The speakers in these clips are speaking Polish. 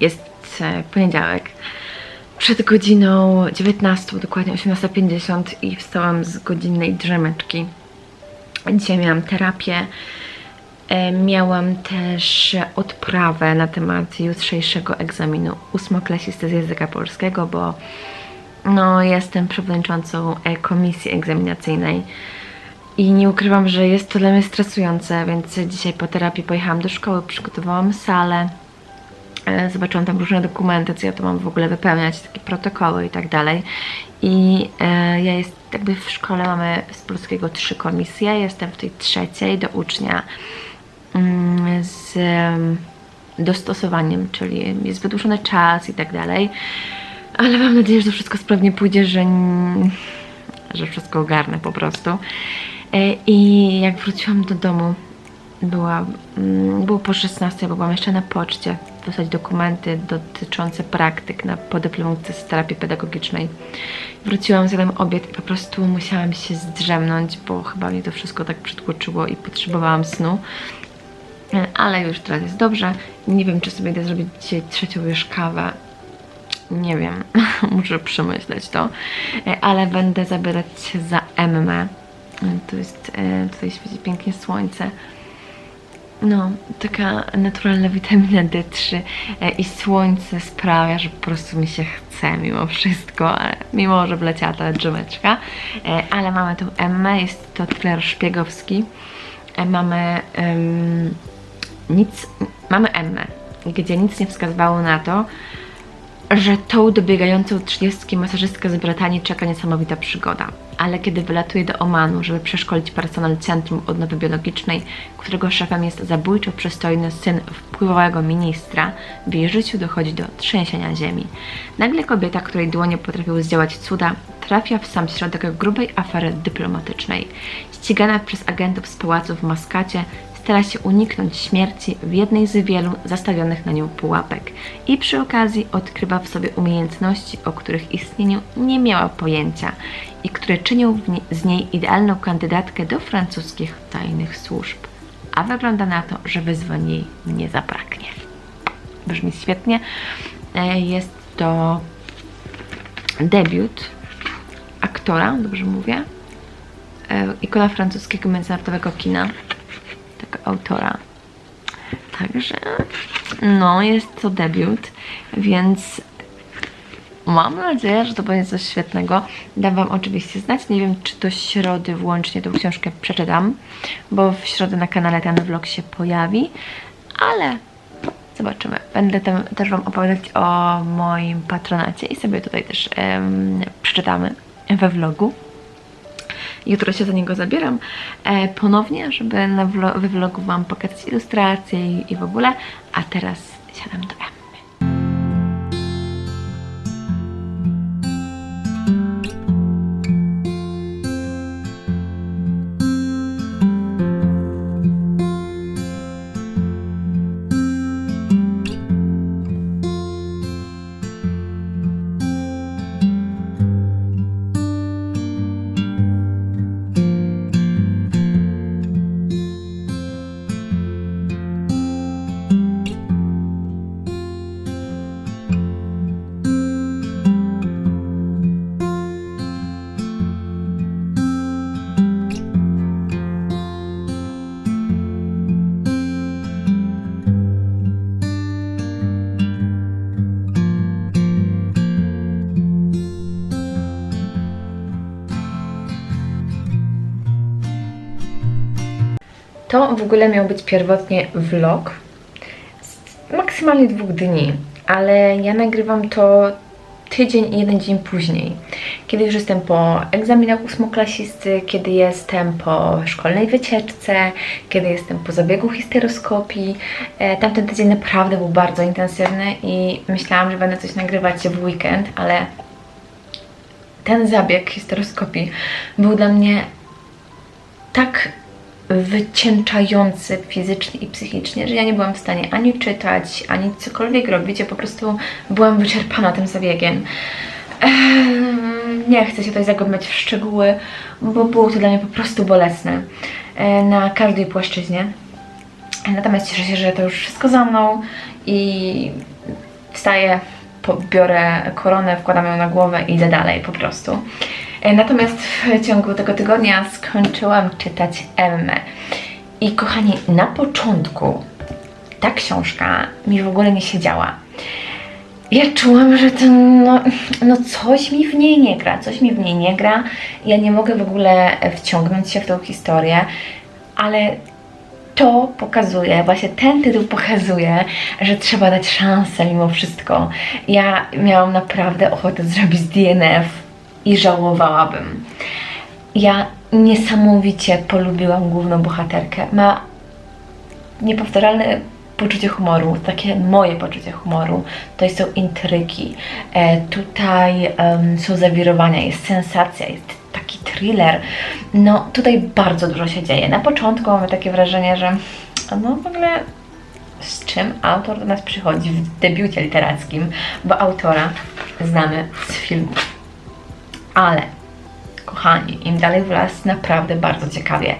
Jest e, poniedziałek. Przed godziną 19, dokładnie 18.50 i wstałam z godzinnej drzemeczki. Dzisiaj miałam terapię. E, Miałam też odprawę na temat jutrzejszego egzaminu ósmoklasisty z języka polskiego, bo no, jestem przewodniczącą e, komisji egzaminacyjnej i nie ukrywam, że jest to dla mnie stresujące, więc dzisiaj po terapii pojechałam do szkoły, przygotowałam salę, zobaczyłam tam różne dokumenty, co ja to mam w ogóle wypełniać, takie protokoły i tak dalej. I e, ja jest, jakby w szkole mamy z polskiego trzy komisje, jestem w tej trzeciej do ucznia mm, z em, dostosowaniem, czyli jest wydłużony czas i tak dalej. Ale mam nadzieję, że to wszystko sprawnie pójdzie, że, że wszystko ogarnę po prostu. E, I jak wróciłam do domu, była, mm, było po 16, bo byłam jeszcze na poczcie wysłać dokumenty dotyczące praktyk na podyplomówce z terapii pedagogicznej. Wróciłam, zjadłam obiad i po prostu musiałam się zdrzemnąć, bo chyba mnie to wszystko tak przytłoczyło i potrzebowałam snu. Ale już teraz jest dobrze. Nie wiem, czy sobie idę zrobić dzisiaj trzecią już kawę. Nie wiem, muszę przemyśleć to. Ale będę zabierać się za Emmę. Tu jest, e, tutaj świeci pięknie słońce. No, taka naturalna witamina D3 e, i słońce sprawia, że po prostu mi się chce mimo wszystko, e, mimo że wleciała ta drzemeczka. E, Ale mamy tu Emmę, jest to thriller szpiegowski. Mamy em, nic, mamy Emmę, gdzie nic nie wskazywało na to, że tą dobiegającą trzydziestki masażystkę z Brytanii czeka niesamowita przygoda. Ale kiedy wylatuje do Omanu, żeby przeszkolić personel Centrum Odnowy Biologicznej, którego szefem jest zabójczo przystojny syn wpływowego ministra, w jej życiu dochodzi do trzęsienia ziemi. Nagle kobieta, której dłonie potrafiły zdziałać cuda, trafia w sam środek grubej afery dyplomatycznej. Ścigana przez agentów z pałacu w Maskacie, stara się uniknąć śmierci w jednej z wielu zastawionych na nią pułapek i przy okazji odkrywa w sobie umiejętności, o których istnieniu nie miała pojęcia i które czynią nie, z niej idealną kandydatkę do francuskich tajnych służb. A wygląda na to, że wyzwań jej nie zabraknie. Brzmi świetnie. E, Jest to debiut aktora, dobrze mówię, E, ikona francuskiego międzynarodowego kina tego autora. Także, no, jest to debiut, więc mam nadzieję, że to będzie coś świetnego. Dam Wam oczywiście znać. Nie wiem, czy do środy włącznie tą książkę przeczytam, bo w środę na kanale ten vlog się pojawi, ale zobaczymy. Będę tam też Wam opowiadać o moim patronacie i sobie tutaj też em, przeczytamy we vlogu. Jutro się za niego zabieram e, ponownie, żeby na vlo- we vlogu Wam pokazać ilustracje i, i w ogóle. A teraz siadam do Emmy. To w ogóle miał być pierwotnie vlog z maksymalnie dwóch dni, ale ja nagrywam to tydzień i jeden dzień później. Kiedy już jestem po egzaminach ósmoklasisty, kiedy jestem po szkolnej wycieczce, kiedy jestem po zabiegu histeroskopii. E, tamten tydzień naprawdę był bardzo intensywny i myślałam, że będę coś nagrywać w weekend, ale ten zabieg histeroskopii był dla mnie tak wycięczający fizycznie i psychicznie, że ja nie byłam w stanie ani czytać, ani cokolwiek robić. Ja po prostu byłam wyczerpana tym zabiegiem. Ehm, Nie chcę się tutaj zagłębiać w szczegóły, bo było to dla mnie po prostu bolesne e, na każdej płaszczyźnie. Natomiast cieszę się, że to już wszystko za mną i wstaję, biorę koronę, wkładam ją na głowę i idę dalej po prostu. E, Natomiast w ciągu tego tygodnia skończyłam czytać Emmę. I kochani, na początku ta książka mi w ogóle nie siedziała. Ja czułam, że to no, no coś mi w niej nie gra, coś mi w niej nie gra. Ja nie mogę w ogóle wciągnąć się w tą historię, ale to pokazuje, właśnie ten tytuł pokazuje, że trzeba dać szansę mimo wszystko. Ja miałam naprawdę ochotę zrobić DNF i żałowałabym. Ja niesamowicie polubiłam główną bohaterkę. Ma niepowtarzalne poczucie humoru, takie moje poczucie humoru. Tutaj są intrygi, e, tutaj są zawirowania, jest sensacja, jest taki thriller. No tutaj bardzo dużo się dzieje. Na początku mamy takie wrażenie, że no w ogóle z czym autor do nas przychodzi w debiucie literackim, bo autora znamy z filmu. Ale kochani, im dalej w las, naprawdę bardzo ciekawie.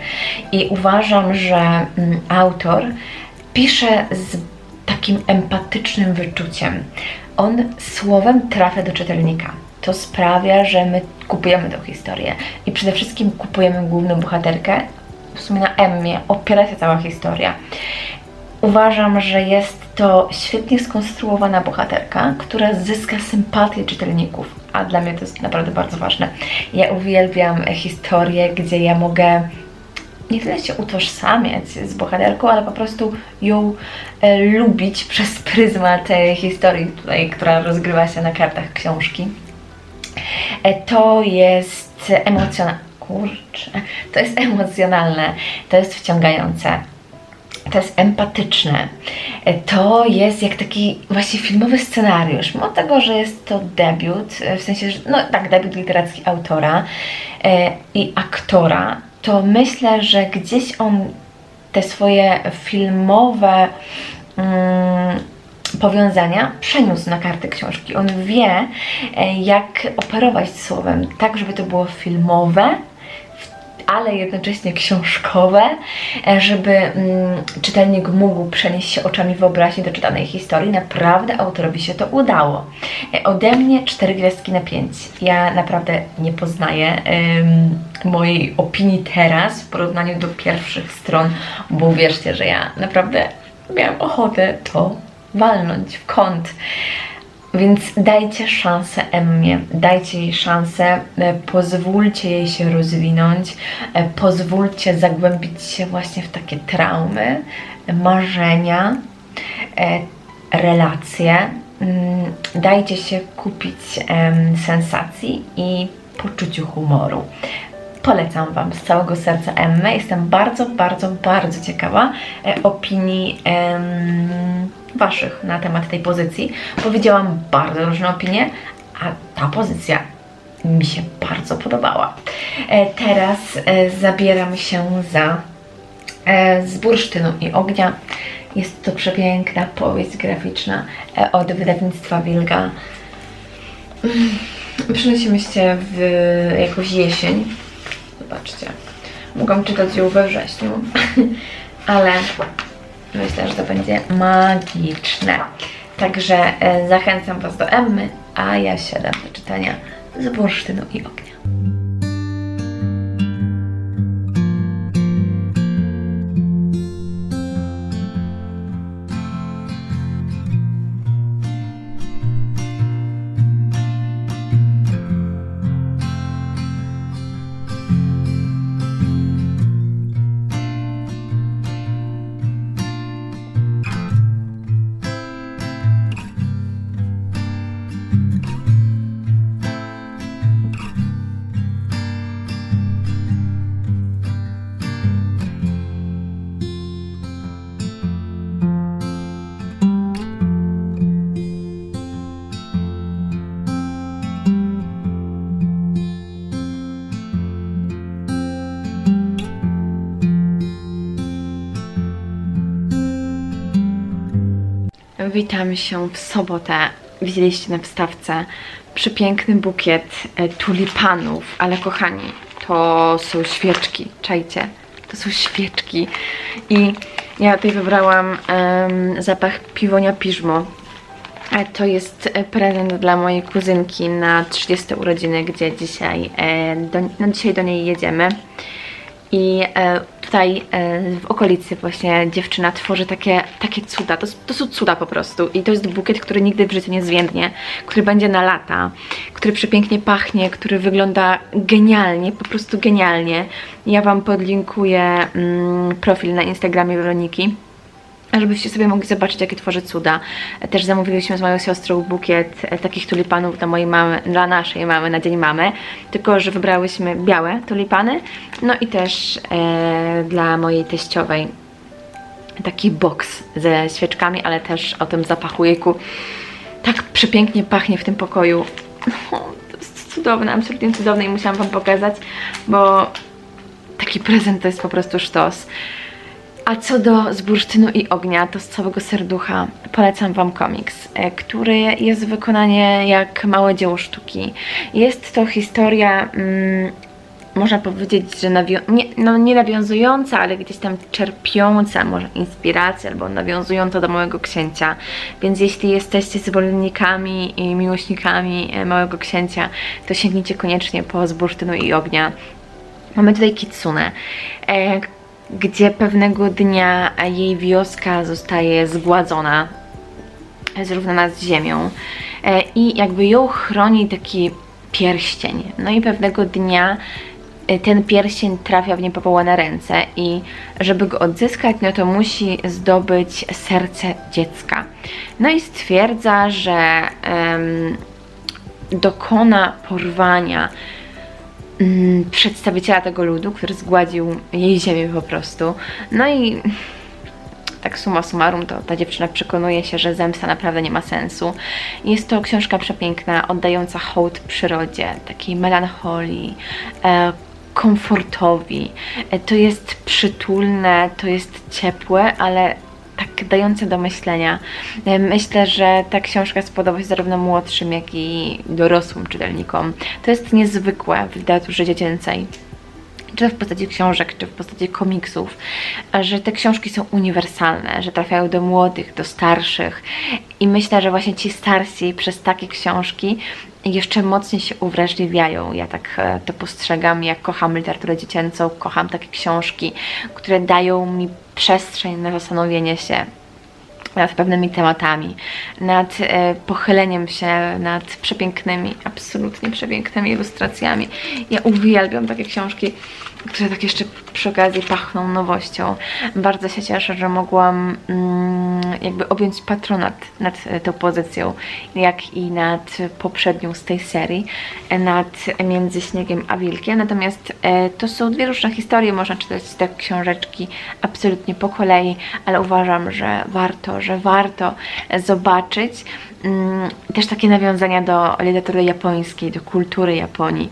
I uważam, że mm, autor pisze z takim empatycznym wyczuciem. On słowem trafia do czytelnika. To sprawia, że my kupujemy tę historię i przede wszystkim kupujemy główną bohaterkę. W sumie na Emmie opiera się cała historia. Uważam, że jest to świetnie skonstruowana bohaterka, która zyska sympatię czytelników, a dla mnie to jest naprawdę bardzo ważne. Ja uwielbiam historie, gdzie ja mogę nie tyle się utożsamiać z bohaterką, ale po prostu ją e, lubić przez pryzmat tej historii tutaj, która rozgrywa się na kartach książki. E, to jest emocjonalne. Kurczę, to jest emocjonalne, to jest wciągające to jest empatyczne. E, To jest jak taki właśnie filmowy scenariusz. Mimo tego, że jest to debiut, e, w sensie, że, no tak, debiut literacki autora e, i aktora, to myślę, że gdzieś on te swoje filmowe mm, powiązania przeniósł na karty książki. On wie, e, jak operować słowem, tak, żeby to było filmowe, ale jednocześnie książkowe, e, żeby mm, czytelnik mógł przenieść się oczami wyobraźni do czytanej historii. Naprawdę autorowi się to udało. E, Ode mnie 4 gwiazdki na 5. Ja naprawdę nie poznaję mojej opinii teraz w porównaniu do pierwszych stron, bo uwierzcie, że ja naprawdę miałam ochotę to walnąć w kąt. Więc dajcie szansę Emmie, dajcie jej szansę, e, pozwólcie jej się rozwinąć, e, pozwólcie zagłębić się właśnie w takie traumy, marzenia, e, relacje. Mm, Dajcie się kupić sensacji i poczuciu humoru. Polecam Wam z całego serca Emmę. Jestem bardzo, bardzo, bardzo ciekawa opinii em, Waszych na temat tej pozycji. Powiedziałam bardzo różne opinie, a ta pozycja mi się bardzo podobała. E, teraz e, zabieram się za e, z bursztynu i ognia. Jest to przepiękna powieść graficzna od wydawnictwa Wilga. Mm, Przenosimy się w jakąś jesień. Zobaczcie. Mogłam czytać ją we wrześniu, ale myślę, że to będzie magiczne. Także e, zachęcam Was do Emmy, a ja siadam do czytania z bursztynu i ognia. Witam się w sobotę. Widzieliście na wstawce przepiękny bukiet e, tulipanów, ale kochani, to są świeczki, czajcie? To są świeczki. I ja tutaj wybrałam em, zapach piwonia piżmo. A to jest e, prezent dla mojej kuzynki na 30 urodziny, gdzie dzisiaj, e, do, no dzisiaj do niej jedziemy. I e, tutaj e, w okolicy właśnie dziewczyna tworzy takie, takie cuda. To, to są cuda po prostu. I to jest bukiet, który nigdy w życiu nie zwiędnie, który będzie na lata, który przepięknie pachnie, który wygląda genialnie, po prostu genialnie. Ja Wam podlinkuję mm, profil na Instagramie Weroniki żebyście sobie mogli zobaczyć, jakie tworzy cuda. Też zamówiliśmy z moją siostrą bukiet e, takich tulipanów dla mojej mamy, dla naszej mamy na dzień mamy, tylko że wybrałyśmy białe tulipany, no i też e, dla mojej teściowej taki boks ze świeczkami, ale też o tym zapachu jejku. Tak przepięknie pachnie w tym pokoju. To jest cudowne, absolutnie cudowne i musiałam Wam pokazać, bo taki prezent to jest po prostu sztos. A co do z bursztynu i ognia, to z całego serducha polecam Wam komiks, e, który jest wykonanie jak małe dzieło sztuki. Jest to historia, mm, można powiedzieć, że nie, no nie nawiązująca, ale gdzieś tam czerpiąca może inspirację albo nawiązująca do Małego Księcia. Więc jeśli jesteście zwolennikami i miłośnikami e, Małego Księcia, to sięgnijcie koniecznie po z bursztynu i ognia. Mamy tutaj Kitsune, e, gdzie pewnego dnia jej wioska zostaje zgładzona, zrównana z ziemią e, i jakby ją chroni taki pierścień. No i pewnego dnia e, ten pierścień trafia w niepowołane ręce i żeby go odzyskać, no to musi zdobyć serce dziecka. No i stwierdza, że em, dokona porwania przedstawiciela tego ludu, który zgładził jej ziemię po prostu. No i tak summa summarum, to ta dziewczyna przekonuje się, że zemsta naprawdę nie ma sensu. Jest to książka przepiękna, oddająca hołd przyrodzie, takiej melancholii, e, komfortowi. E, to jest przytulne, to jest ciepłe, ale tak dające do myślenia. Myślę, że ta książka spodoba się zarówno młodszym, jak i dorosłym czytelnikom. To jest niezwykłe w literaturze dziecięcej czy w postaci książek, czy w postaci komiksów, że te książki są uniwersalne, że trafiają do młodych, do starszych i myślę, że właśnie ci starsi przez takie książki jeszcze mocniej się uwrażliwiają. Ja tak e, to postrzegam, jak kocham literaturę dziecięcą, kocham takie książki, które dają mi przestrzeń na zastanowienie się nad pewnymi tematami, nad e, pochyleniem się nad przepięknymi, absolutnie przepięknymi ilustracjami. Ja uwielbiam takie książki, które tak jeszcze przy okazji pachną nowością. Bardzo się cieszę, że mogłam mm, jakby objąć patronat nad e, tą pozycją, jak i nad poprzednią z tej serii, e, nad Między Śniegiem a Wilkiem. Natomiast e, to są dwie różne historie, można czytać te książeczki absolutnie po kolei, ale uważam, że warto, że warto zobaczyć. Mm, też takie nawiązania do literatury japońskiej, do kultury Japonii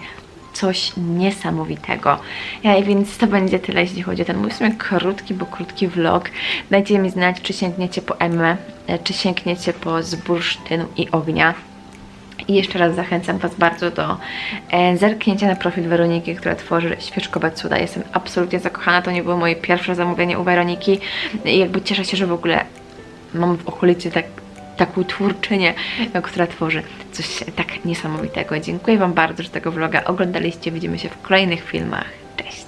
coś niesamowitego. Ja, więc to będzie tyle, jeśli chodzi o ten mój w sumie krótki, bo krótki vlog. Dajcie mi znać, czy sięgniecie po Emmę, czy sięgniecie po z bursztynu i ognia. I jeszcze raz zachęcam Was bardzo do e, zerknięcia na profil Weroniki, która tworzy świeczkowe cuda. Jestem absolutnie zakochana, to nie było moje pierwsze zamówienie u Weroniki. I jakby cieszę się, że w ogóle mam w okolicy tak, taką twórczynię, która tworzy coś tak niesamowitego. Dziękuję Wam bardzo, że tego vloga oglądaliście. Widzimy się w kolejnych filmach. Cześć!